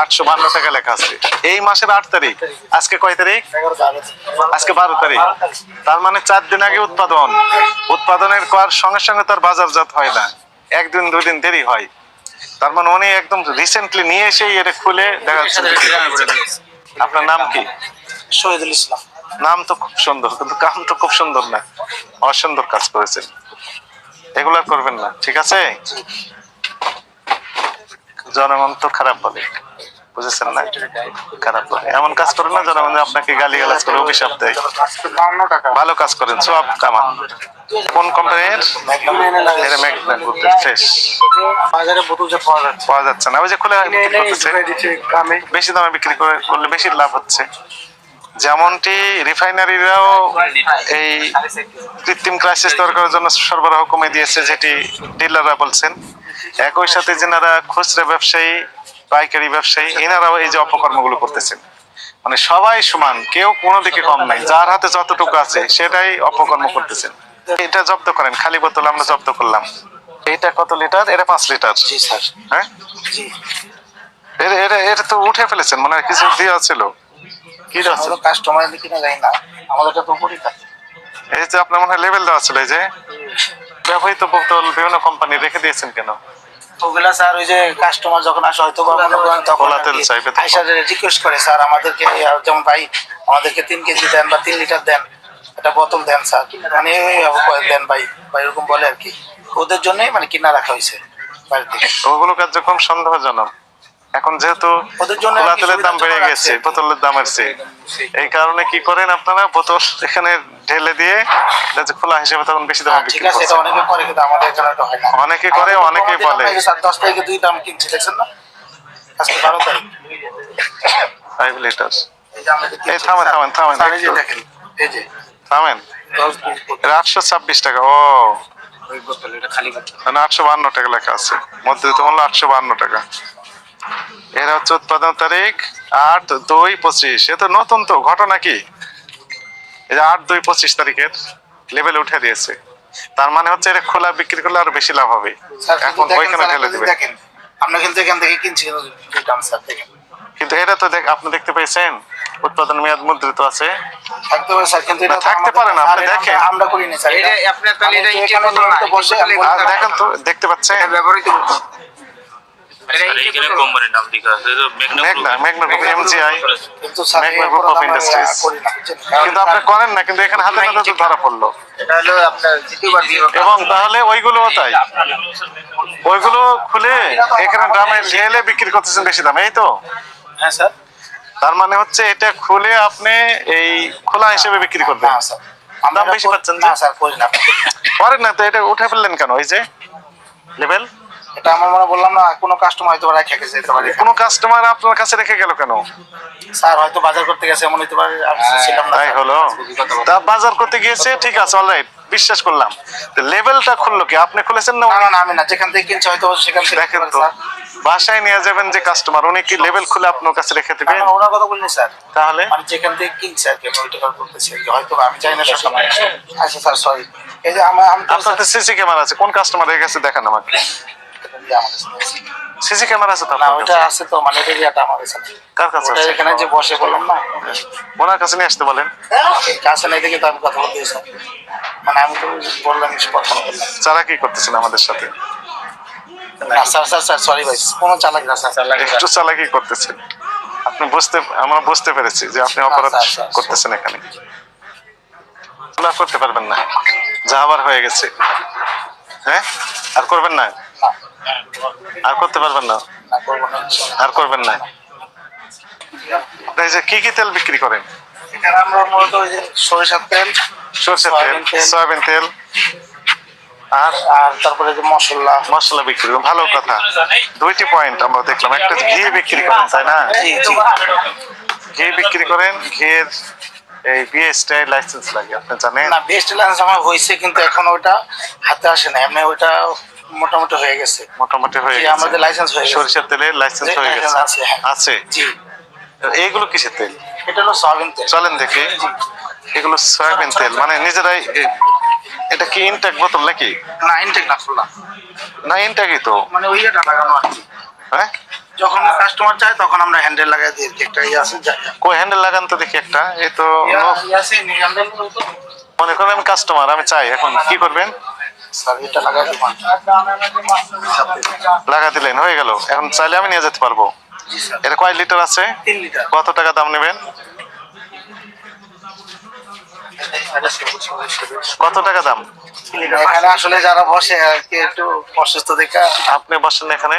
আটশো বান্ন টাকা লেখা আছে। এই মাসের আট তারিখ। আজকে কয় তারিখ? আজকে বারো তারিখ। তার মানে চার দিন আগে উৎপাদন। উৎপাদনের কর সঙ্গে সঙ্গে তার বাজারজাত হয় না। একদিন দুই দিন দেরি হয়। তার মানে উনি একদম রিসেন্টলি নিয়ে এসেই এটা খুলে দেখা যাচ্ছে আপনার নাম কি? শহীদুল ইসলাম। নাম তো খুব সুন্দর কিন্তু কাম তো খুব সুন্দর না। অসুন্দর কাজ করেছেন। এগুলো করবেন না ঠিক আছে? জনগণ তো খারাপ বলে। বুঝেছেন না? খারাপ বলে। এমন কাজ করেন না, জনগণ আপনাকে গালি গালাজ করে অভিশাপ দেয়। ভালো কাজ করেন, সব কামান। কোন কোম্পানির পাওয়া যাচ্ছে না। ওই যে খুলে বিক্রি বেশি দামে বিক্রি করে করলে বেশি লাভ হচ্ছে। যেমনটি রিফাইনারিরাও এই কৃত্রিম ক্রাইসিস তৈরি করার জন্য সরবরাহ কমে দিয়েছে, যেটি ডিলাররা বলছেন। একই সাথে যেনারা খুচরা ব্যবসায়ী পাইকারি ব্যবসায়ী এনারাও এই যে অপকর্মগুলো করতেছেন। মানে সবাই সমান কেউ কোনো দিকে কম নাই। যার হাতে যতটুকু আছে সেটাই অপকর্ম করতেছেন। এটা জব্দ করেন খালি বোতল আমরা জব্দ করলাম। এটা কত লিটার? এটা পাঁচ লিটার। জি স্যার। হ্যাঁ? জি। এটা এটা তো উঠে ফেলেছেন মানে কিছু দেওয়া ছিল। কি দেওয়া ছিল? কাস্টমার কিনা যায় না। আমাদের তো উপরই থাকে। এই যে আপনার মনে হয় লেভেল দেওয়া ছিল এই যে? ব্যবহৃত বোতল বিভিন্ন কোম্পানি রেখে দিয়েছেন কেন? ওগুলা স্যার ওই যে কাস্টমার যখন আসে হয়তো মনে তখন। আইসা রিকোয়েস্ট করে স্যার আমাদেরকে যেমন ভাই আমাদেরকে তিন কেজি দেন বা তিন লিটার দেন একটা বোতল দেন স্যার। মানে দেন ভাই বা এরকম বলে আর কি। ওদের জন্যই মানে কিনা রাখা হয়েছে। বাড়িতে। ওগুলো কার্যক্রম সন্দেহজনক। এখন যেহেতু ওদের জন্য খোলা আর কি তেলের দাম বেড়ে গেছে আছে। বোতলের দাম আসছে এই কারণে কি করেন আপনারা? বোতল এখানে ঢেলে দিয়ে খোলা হিসেবে তখন বেশি দামে হ্যাঁ, বিক্রি আছে অনেকে করে হয় অনেকে বলে। দশ তারিখে দুই দাম কিনছি দেখছেন না? আজকে বারো তারিখ। ফাইভ লিটার এই যে আমাদের এই থামেন থামেন থামেন। দেখেন এই যে। থামেন। আটশো ছাব্বিশ টাকা ও। আটশো বান্ন টাকা লেখা আছে। মধ্যে তো হলো আটশো বান্ন টাকা। এরা হচ্ছে উৎপাদন তারিখ আট দুই পঁচিশ। এ তো নতুন তো ঘটনা কি? এই যে আট দুই পঁচিশ তারিখের লেভেল উঠে দিয়েছে। তার মানে হচ্ছে এটা খোলা বিক্রি করলে আরও বেশি লাভ হবে। এখন কিন্তু ওইখানে আপনি দিবে। আমরা কিন্তু এখান থেকে কিনছি এটা তো দেখ আপনি দেখতে পেয়েছেন উৎপাদন মেয়াদ মুদ্রিত আছে। থাকতে পারে স্যার কিন্তু এটা থাকতে পারে না, আপনি আর দেখেন। আমরা- করি না স্যার এটা তাহলে এটা না, দেখেন তো দেখতে পাচ্ছেন? ব্যবহৃত কোম্পানির নাম লেখা আছে মেঘনা মেঘনা গ্রুপ। মেঘনা গ্রুপ কিন্তু আপনি করেন না কিন্তু এখানে হাতে হাতে তো ধরা পড়ল। এটা হলো আপনার দ্বিতীয়বার এবং তাহলে ওইগুলোও তাই? ওইগুলো খুলে এখানে ড্রামে ঢেলে বিক্রি করতেছেন বেশি দামে এই তো? হ্যাঁ স্যার। তার মানে হচ্ছে এটা খুলে আপনি এই খোলা হিসেবে বিক্রি করবেন। না দাম বেশি পাচ্ছেন স্যার না। করেন না তো এটা উঠে ফেললেন কেন ওই যে? লেভেল এটা আমার মনে বললাম না কোনো কাস্টমার হয়তো বা রেখে গেছে যেতে পারে। কোনো কাস্টমার আপনার কাছে রেখে গেল কেন? স্যার হয়তো বাজার করতে গেছে এমন হতে পারে আমি ছিলাম না তাই হলো। তা বাজার করতে গিয়েছে ঠিক আছে অলরাইট বিশ্বাস করলাম। লেভেলটা খুললো কি? আপনি খুলেছেন না না আমি না যেখান থেকে কিনছি হয়তো সেখান থেকে দেখেন তো বাসায় নিয়ে যাবেন যে কাস্টমার উনি কি লেভেল খুলে আপনার কাছে রেখে না, ওনার কথা বলিনি স্যার। তাহলে? আমি যেখান থেকে কিনছি আর কি আমি ওইটা করতেছি হয়তো আমি জানি না সব আচ্ছা স্যার সরি এই যে আমার আপনার সিসি ক্যামেরা আছে কোন কাস্টমার এর কাছে দেখান আমাকে। সিসি ক্যামেরা আছে তো না কাছে? আছে তো মানে এরিয়াটা আমার কাছে কার কাছে আছে? এখানে যে বসে বললাম না? ওনার কাছে নিয়ে আসতে বলেন। কাছে নাই দেখে তো আমি কথা বলতে মানে আমি তো বললাম কথা কি করতেছেন আমাদের সাথে? না স্যার স্যার স্যার সরি ভাই কোনো চালাক না স্যার। একটু চালাকি করতেছেন। আপনি বুঝতে আমরা বুঝতে পেরেছি যে আপনি অপরাধ। করতেছেন এখানে। করতে পারবেন না। যা আবার হয়ে গেছে। হ্যাঁ? আর করবেন না? আর করতে পারবেন না। আর করবেন না? যে কি কি তেল বিক্রি করেন? আমরা মূলত সরিষার তেল সরষের তেল সয়াবিন তেল। আর? আর তারপরে যে মশলা। মশলা বিক্রি করেন। ভালো কথা। দুইটি পয়েন্ট আমরা দেখলাম। একটা ঘি বিক্রি করেন তাই না? ঘি বিক্রি করেন। ঘিয়ের এই বিএসটাই লাইসেন্স লাগে আপনি জানেন? না বেস্ট লাইসেন্স আমার হয়েছে কিন্তু এখন ওটা হাতে আসে না এমনি ওটা মোটামুটি হয়ে গেছে। মোটামুটি হয়ে গেছে। আমাদের লাইসেন্স হয়ে গেছে। সরিষার তেলের লাইসেন্স হয়ে গেছে। আছে, হ্যাঁ। আছে? জি। এইগুলো কিসের তেল? এটা হলো সয়াবিন তেল। চলেন দেখি। এগুলো সয়াবিন তেল। মানে নিজেরাই এটা কি ইনটেক বোতল নাকি? না ইনটেক না খোলা। না ইনটেকই তো। মানে ওই এটা লাগানো আর কি। হ্যাঁ? যখন কাস্টমার চায় তখন আমরা হ্যান্ডেল লাগাই দিই একটা ইয়ে আছে কই হ্যান্ডেল লাগান তো দেখি একটা। এই তো মনে করেন আমি কাস্টমার আমি চাই। এখন কি করবেন? লাগা দিলেন হয়ে গেল। এখন চাইলে আমি নিয়ে যেতে পারব। এটা কয় লিটার আছে? কত টাকা দাম নেবেন? কত টাকা দাম? এখানে আসলে যারা বসে আর কি একটু অসুস্থ দেখে আপনি বসেন এখানে?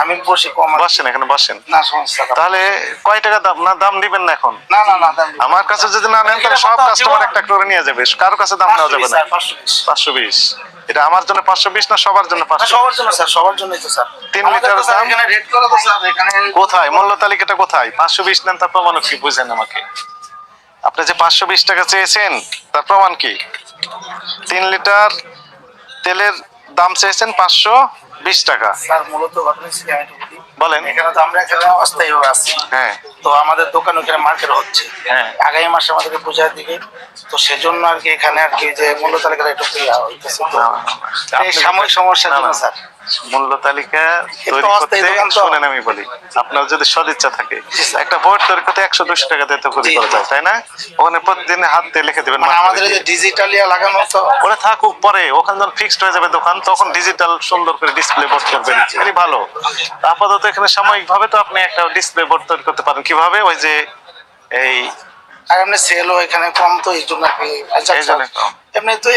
আমি বসে কম বসেন এখানে বসেন। না সমস্যা তাহলে কয় টাকা দাম? না দাম দিবেন না এখন? না না না আমার কাছে যদি না নেন তাহলে সব কাস্টমার একটা করে নিয়ে যাবে। কারও কাছে দাম নেওয়া যাবে না। পাঁচশো বিশ। এটা আমার জন্য পাঁচশো বিশ না সবার জন্য না, পাঁচশো সবার জন্য স্যার সবার জন্যই তো স্যার। তিন লিটার দাম? এখানে রেট করা তো স্যার? এখানে কোথায়? মূল্য তালিকাটা কোথায়? পাঁচশো বিশ নেন তার প্রমাণ কি? বুঝেন আমাকে। আপনি যে পাঁচশো বিশ টাকা চেয়েছেন তার প্রমাণ কি? তিন লিটার তেলের দাম চেয়েছেন পাঁচশো বিশ টাকা। স্যার মূলত বলেন। এখানে তো আমরা এখানে অস্থায়ী হয়ে আছি। হ্যাঁ। তো আমাদের দোকান ওখানে মার্কেট হচ্ছে। হ্যাঁ। আগামী মাসে আমাদেরকে পূজার দিকে তো সেজন্য আর কি এখানে আর কি যে মূল্য তালিকাটা একটু হইতেছে। এই সাময়িক সমস্যা না, জন্য না। স্যার। মূল্য তালিকা তৈরি করতে। শুনেন আমি বলি। আপনার যদি সদিচ্ছা থাকে একটা বোর্ড তৈরি করতে একশো দুশো টাকা দিয়ে তৈরি করা যায় তাই না? ওখানে প্রতিদিন হাত দিয়ে লিখে দেবেন মানে আমাদের যে ডিজিটালিয়া লাগানো তো। ওরা থাকুক পরে ওখানে যখন ফিক্সড হয়ে যাবে দোকান তখন ডিজিটাল সুন্দর করে ডিসপ্লে বোর্ড করবেন। এটাই ভালো। আপাতত এখানে সাময়িক ভাবে তো আপনি একটা ডিসপ্লে বোর্ড তৈরি করতে পারেন। কীভাবে? ওই যে এই আর এমনি সেলও এখানে কম তো এই জন্য আচ্ছা, এই জন্য কম। এমনি তো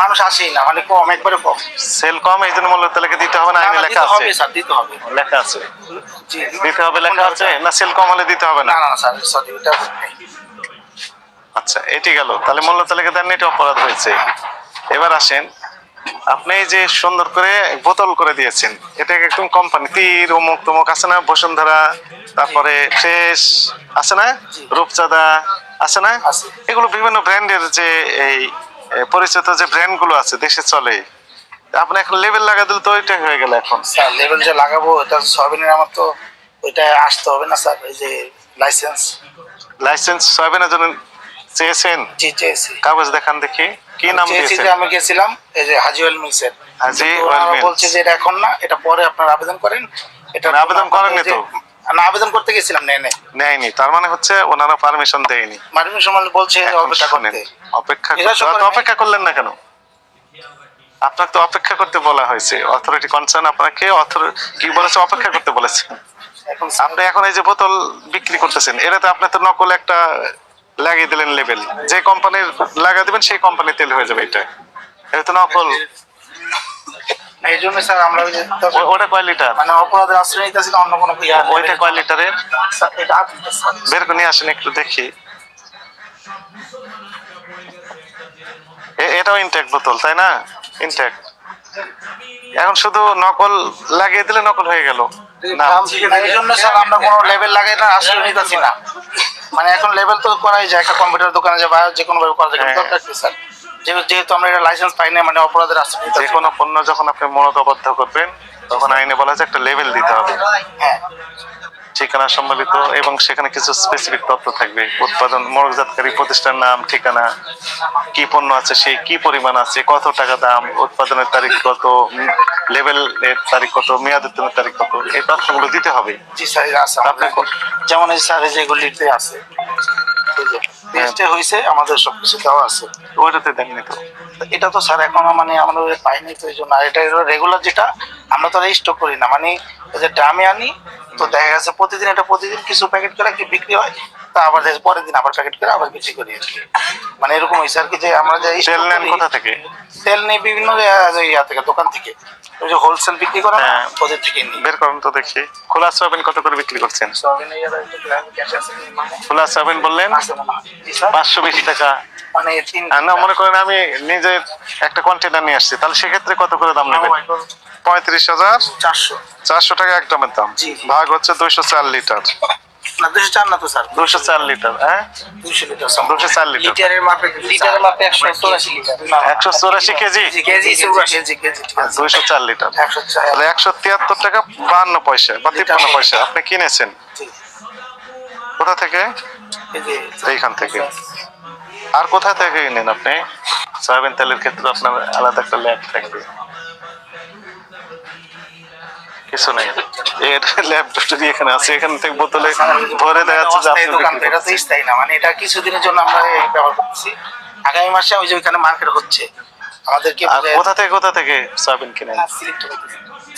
মানুষ আসেই না মানে কম একবারে কম। সেল কম এই জন্য মূল্য তালিকা দিতে হবে না আইনে লেখা আছে? হবে স্যার দিতে হবে। লেখা আছে। জি। দিতে হবে লেখা আছে? না সেল কম হলে দিতে হবে না? না না স্যার সরি এটা আচ্ছা এটি গেল। তাহলে মূল্য তালিকা দেন এটা অপরাধ হয়েছে। এবার আসেন আপনি যে সুন্দর করে বোতল করে দিয়েছেন এটা একদম কোম্পানি তীর অমুক তমুক আছে না? বসুন্ধরা তারপরে ফ্রেশ আছে না? রূপচাঁদা আছে না? এগুলো বিভিন্ন ব্র্যান্ডের যে এই পরিচিত যে ব্র্যান্ডগুলো আছে দেশে চলে আপনি এখন লেভেল লাগা দিলে তো ওইটাই হয়ে গেল এখন। স্যার লেভেল যে লাগাবো এটা সয়াবিনের আমার তো ওইটা আসতে হবে না স্যার এই যে লাইসেন্স লাইসেন্স সয়াবিনের জন্য চেয়েছেন? জি চেয়েছি। কাগজ দেখান দেখি কি নাম দিয়েছেন? যে আমি গেছিলাম এই যে হাজি অয়েল মিলসের হাজি ওরা মিলস। বলছে যে এটা এখন না এটা পরে আপনারা আবেদন করেন। এটা না, আবেদন করেননি তো? না আবেদন করতে গেছিলাম নেই নেই। নেয়নি তার মানে হচ্ছে ওনারা পারমিশন দেয়নি। মার্মিন সমাল বলছে অপেক্ষা করতে। অপেক্ষা অপেক্ষা করলেন না কেন? আপনার তো অপেক্ষা করতে বলা হয়েছে। অথরিটি কনসার্ন আপনাকে অথর কি বলেছে অপেক্ষা করতে বলেছে। আপনি এখন এই যে বোতল বিক্রি করতেছেন এটাতে আপনি তো নকল একটা লাগিয়ে দিলেন লেভেল যে কোম্পানির লাগা দিবেন সেই কোম্পানি তেল হয়ে যাবে এটা। এটা তো নকল। এই জন্য স্যার আমরা ওটা কয় লিটার? মানে অপরাধের আশ্রয় নিতেছি অন্য কোনো ওইটা কয় লিটারের। বের করে নিয়ে আসেন একটু দেখি। এটাও ইনটেক বোতল তাই না? ইনটেক এখন শুধু নকল লাগিয়ে দিলে নকল হয়ে গেল। না। এই জন্য স্যার আমরা কোনো লেভেল লাগাই না নিতেছি না। মানে এখন লেভেল তো করাই যায় একটা কম্পিউটার দোকানে যে বা যে কোনো ভাবে করা যায় হ্যাঁ। দরকার কি স্যার? যেহেতু আমরা এটা লাইসেন্স পাই না মানে অপরাধের আশ্রয় যে কোনো পণ্য যখন আপনি মনোতবদ্ধ করবেন তখন আইনে বলা হয়েছে একটা লেভেল দিতে হবে। হ্যাঁ। ঠিকানা সম্বলিত এবং সেখানে কিছু স্পেসিফিক তথ্য থাকবে। উৎপাদন মনোজাতকারী প্রতিষ্ঠান নাম ঠিকানা কি পণ্য আছে সেই কি পরিমাণ আছে কত টাকা দাম উৎপাদনের তারিখ কত লেভেল এর তারিখ কত মেয়াদ উত্তীর্ণের তারিখ কত এই তথ্যগুলো দিতে হবে। জি স্যার আছে আপনি যেমন এই স্যার এই যেগুলিতে আছে। টেস্টে হয়েছে আমাদের সব কিছু দেওয়া আছে। ওইটাতে দেননি তো এটা তো স্যার এখনও মানে আমরা পাইনি তো এই জন্য। আর এটা রেগুলার যেটা আমরা তো স্টক করি না। মানে যে ড্রামে আনি তো দেখা গেছে প্রতিদিন এটা প্রতিদিন কিছু প্যাকেট করে কি বিক্রি হয় তা আবার পরের দিন আবার প্যাকেট করে আবার বিক্রি করি আর কি। মানে এরকম হয়েছে আর কি যে আমরা যে তেল নেন কোথা থেকে? তেল নেই বিভিন্ন ইয়া- থেকে দোকান থেকে। ওই যে হোলসেল বিক্রি করে না হ্যাঁ। ওদের থেকে নিই। বের করুন তো দেখি। খোলা সয়াবিন কত করে বিক্রি করছেন? মানে খোলা সয়াবিন বললেন। পাঁচশো বিশ টাকা। মানে না মনে করেন আমি নিজের একটা কন্টেনার নিয়ে আসছি। তাহলে সেক্ষেত্রে কত করে দাম নেবেন? পঁয়ত্রিশ হাজার চারশো। চারশো টাকা এক দামের দাম। ভাগ হচ্ছে দুইশো চার লিটার। দুশো চার না তো স্যার। দুশো চার লিটার হ্যাঁ? দুশো চার একশো চৌরাশি কেজি? দুইশো চার লিটার। তাহলে একশো তিয়াত্তর টাকা বান্ন পয়সা বা তিপ্পান্ন পয়সা। আপনি কিনেছেন? কোথা থেকে? এই এইখান থেকে। আর কোথা থেকে নেন আপনি? সয়াবিন তেলের ক্ষেত্রে আপনার আলাদা একটা ল্যাব থাকবে। কিছু নেই। এর ল্যাবরেটরি এখানে আছে এখান থেকে বোতলে ভরে দেওয়া যাচ্ছে যে দোকান এটা তো স্থায়ী না মানে এটা কিছুদিনের জন্য আমরা ব্যবহার করতেছি। আগামী মাসে ওই যে ওইখানে মার্কেট হচ্ছে। আমাদেরকে কোথা থেকে কোথা থেকে সয়াবিন কিনেন?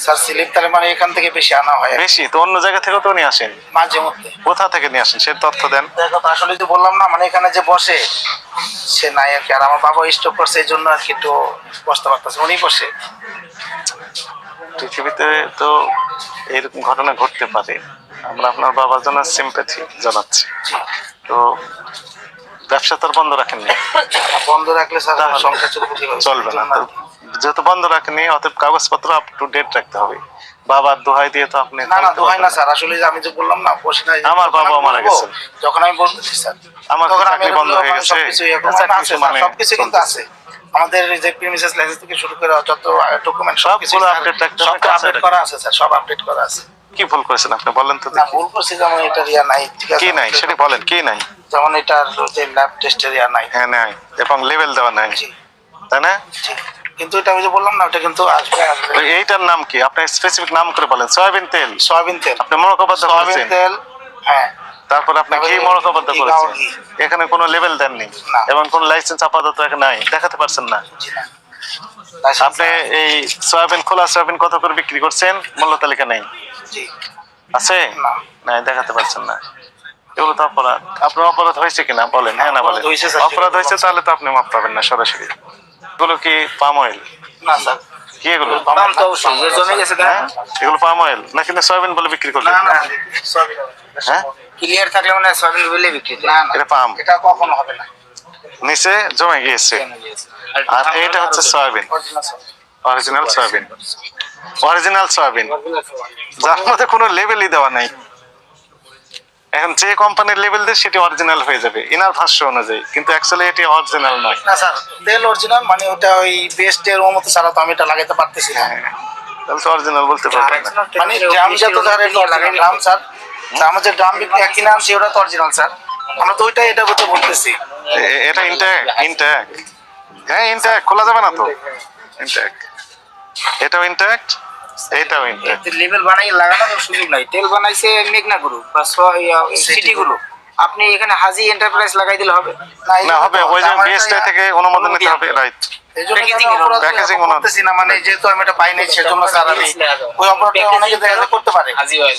স্যার স্লিপ তাহলে মানে এখান থেকে বেশি আনা হয়। বেশি? তো অন্য জায়গা থেকেও তো নিয়ে আসেন? মাঝে মধ্যে। কোথা থেকে নিয়ে আসেন? সে তথ্য দেন। দেখো আসলে যে বললাম না মানে এখানে যে বসে সে নাই আর কি। আর আমার বাবা স্টক করছে এই জন্য আর কি একটু বসতে পারতেছে উনি বসে। পৃথিবীতে তো এরকম ঘটনা ঘটতে পারে। আমরা আপনার বাবার জন্য সিম্প্যাথি জানাচ্ছি। তো ব্যবসা তো বন্ধ রাখেননি। বন্ধ রাখলে চলবে না। যেহেতু বন্ধ রাখেনি অতএব কাগজপত্র আপ টু ডেট রাখতে হবে। বাবার দোহাই দিয়ে তো আপনি না না দোহাই না স্যার। আসলে আমি যে বললাম না বসে না আমার বাবা মারা গেছেন। যখন আমি বলতেছি স্যার আমার চাকরি বন্ধ হয়ে গেছে। সবকিছু মানে সবকিছু কিন্তু আছে। আমাদের যে প্রিমিসেস লাইসেন্স থেকে শুরু করে যত ডকুমেন্ট সবকিছু সবগুলো update সব আপডেট করা আছে স্যার সব আপডেট করা আছে। কি ভুল করেছেন আপনি বলেন তো না ভুল করছি যেমন এটা রিয়া নাই ঠিক আছে কি নাই? সেটা বলেন কি নাই? যেমন এটার যে ল্যাব টেস্টের রিয়া নাই। হ্যাঁ নাই এবং লেভেল দেওয়া নাই। তাই না? কিন্তু এটা ওই যে বললাম না ওটা কিন্তু আসবে আসবে। এইটার নাম কি? আপনি স্পেসিফিক নাম করে বলেন সয়াবিন তেল। সয়াবিন তেল। আপনি মোড়কবদ্ধ সয়াবিন তেল হ্যাঁ। তারপর আপনি মোড়কবদ্ধ ঘি, করেছেন? এখানে কোনো লেভেল দেননি? এবং কোনো লাইসেন্স আপাতত এখানে নাই? দেখাতে পারছেন না? আপনি এই সয়াবিন খোলা সয়াবিন কত করে বিক্রি করছেন? মূল্য তালিকা নেই। আছে? না। নাই দেখাতে পারছেন না। এগুলো তো অপরাধ। আপনার অপরাধ হয়েছে কিনা? বলেন হ্যাঁ না বলেন। অপরাধ হয়েছে, তাহলে তো আপনি মাপ পাবেন না সরাসরি। এগুলো কি পাম অয়েল না স্যার। কি এগুলো? দাম তো অবশ্যই। জমে গেছে হ্যাঁ? এগুলো পাম অয়েল না কিন্তু সয়াবিন বলে বিক্রি করলেন? না না সয়াবিন হ্যাঁ? ক্লিয়ার থাকলে মানে সয়াবিন বলে বিক্রি না না এটা পাম। এটা কখনো হবে না। নিচে জমে গিয়েছে। আর এটা হচ্ছে soybean. Original soybean. Original soybean. যার মধ্যে কোনো লেভেলই দেওয়া নাই। এখন যে কোম্পানির লেভেল দেয় সেটি অরিজিনাল হয়ে যাবে ইনার ভাষ্য অনুযায়ী। কিন্তু অ্যাকচুয়ালি এটি অরিজিনাল নয়। না স্যার তেল অরিজিনাল মানে ওটা ওই বেস্টের মতো ছাড়া তো আমি এটা লাগাতে পারতেছি না। হ্যাঁ, তাহলে তো অরিজিনাল বলতে পারবেন মানে ড্রাম যত স্যার ড্রাম স্যার তা যে ড্রাম বিক্রি কিনে আনছি ওটা তো অরিজিনাল স্যার আমরা তো ওইটাই এটা বলতে বলতেছি এটা ইনট্যাক্ট ইনট্যাক্ট হ্যাঁ ইনট্যাক্ট খোলা যাবে না তো? ইনট্যাক্ট এটাও ইনট্যাক্ট এইটাও ইনট্যাক্ট লেভেল বানাই লাগানোর সুযোগ নাই। তেল বানাইছে মেঘনা গ্রুপ বা সিটি গ্রুপ আপনি এখানে হাজি এন্টারপ্রাইজ লাগাই দিলে হবে? না হবে ওই যে বিএসটি থেকে অনুমোদন নিতে হবে রাইট করতেছি না? মানে যেহেতু আমি এটা পাই নাই সেজন্য স্যার আমি ওই অপরাধটা অনেকে দেখা যায় করতে পারে।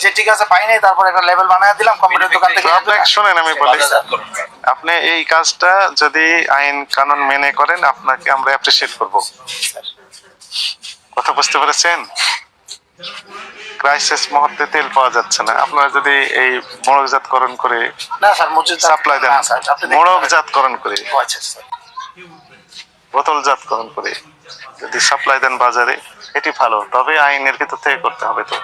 যে ঠিক আছে পাই নাই তারপর একটা লেভেল বানায় দিলাম কম্পিউটার দোকান থেকে। আপনি শোনেন আমি বলি। আপনি এই কাজটা যদি আইন কানুন মেনে করেন আপনাকে আমরা করব। কথা বুঝতে পেরেছেন? ক্রাইসিস মুহূর্তে তেল পাওয়া যাচ্ছে না। আপনারা যদি এই মোড়কজাতকরণ করে না স্যার মজুদ সাপ্লাই দেন। মোড়কজাতকরণ করে। আচ্ছা স্যার বোতলজাতকরণ করে। যদি সাপ্লাই দেন বাজারে, এটি ভালো। তবে আইনের ভিতর থেকে করতে হবে তো।